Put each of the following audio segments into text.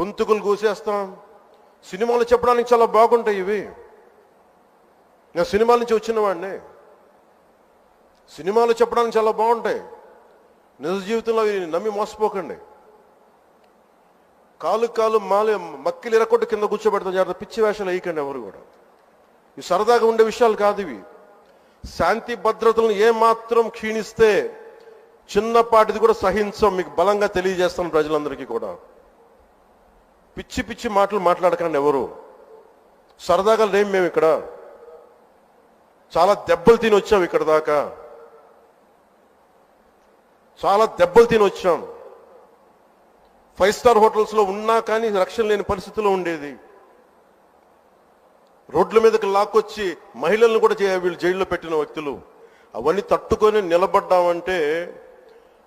గొంతుకులు కూసేస్తాం సినిమాలు చెప్పడానికి చాలా బాగుంటాయి ఇవి. నేను సినిమాల నుంచి వచ్చిన వాడిని. సినిమాలు చెప్పడానికి చాలా బాగుంటాయి. నిజ జీవితంలో అవి నమ్మి మోసపోకండి. కాలు కాలు మాలి మక్కిలు ఇరకొట్టు కింద కూర్చోబెడతాం. జాగ్రత్త పిచ్చి వేషాలు వేయకండి ఎవరు కూడా. ఇవి సరదాగా ఉండే విషయాలు కాదు ఇవి. శాంతి భద్రతలను ఏమాత్రం క్షీణిస్తే చిన్నపాటిది కూడా సహించం. మీకు బలంగా తెలియజేస్తాను ప్రజలందరికీ కూడా. పిచ్చి పిచ్చి మాటలు మాట్లాడకండి ఎవరు. సరదాగా లేం మేము ఇక్కడ. చాలా దెబ్బలు తిని వచ్చాం ఇక్కడ దాకా. చాలా దెబ్బలు తిని వచ్చాం. ఫైవ్ స్టార్ హోటల్స్లో ఉన్నా కానీ రక్షణ లేని పరిస్థితిలో ఉండేది. రోడ్ల మీదకి లాక్కొచ్చి మహిళలను కూడా జై- వీళ్ళు జైల్లో పెట్టిన వ్యక్తులు. అవన్నీ తట్టుకొని నిలబడ్డామంటే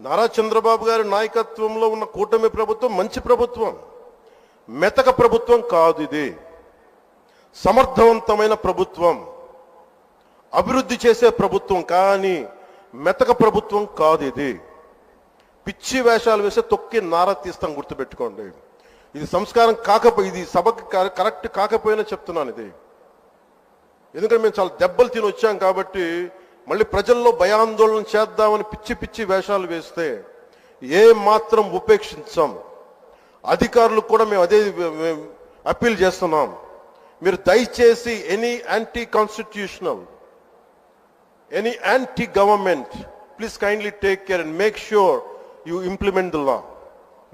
నారా చంద్రబాబు గారి నాయకత్వంలో ఉన్న కూటమి ప్రభుత్వం మంచి ప్రభుత్వం. మెతక ప్రభుత్వం కాదు ఇది. సమర్థవంతమైన ప్రభుత్వం. అభివృద్ధి చేసే ప్రభుత్వం కానీ మెతక ప్రభుత్వం కాదు ఇది. పిచ్చి వేషాలు వేస్తే తొక్కి నారా తీస్తాం గుర్తుపెట్టుకోండి. ఇది సంస్కారం కాకపోయి ఇది సభకి కరెక్ట్ కాకపోయినా చెప్తున్నాను ఇది. ఎందుకంటే మేము చాలా దెబ్బలు తిని వచ్చాం కాబట్టి మళ్ళీ ప్రజల్లో భయాందోళన చేద్దామని పిచ్చి పిచ్చి వేషాలు వేస్తే ఏ మాత్రం ఉపేక్షించాం. అధికారులకు కూడా మేము అదే అప్పీల్ చేస్తున్నాం. మీరు దయచేసి any anti constitutional any anti government please kindly take care and make sure you implement the law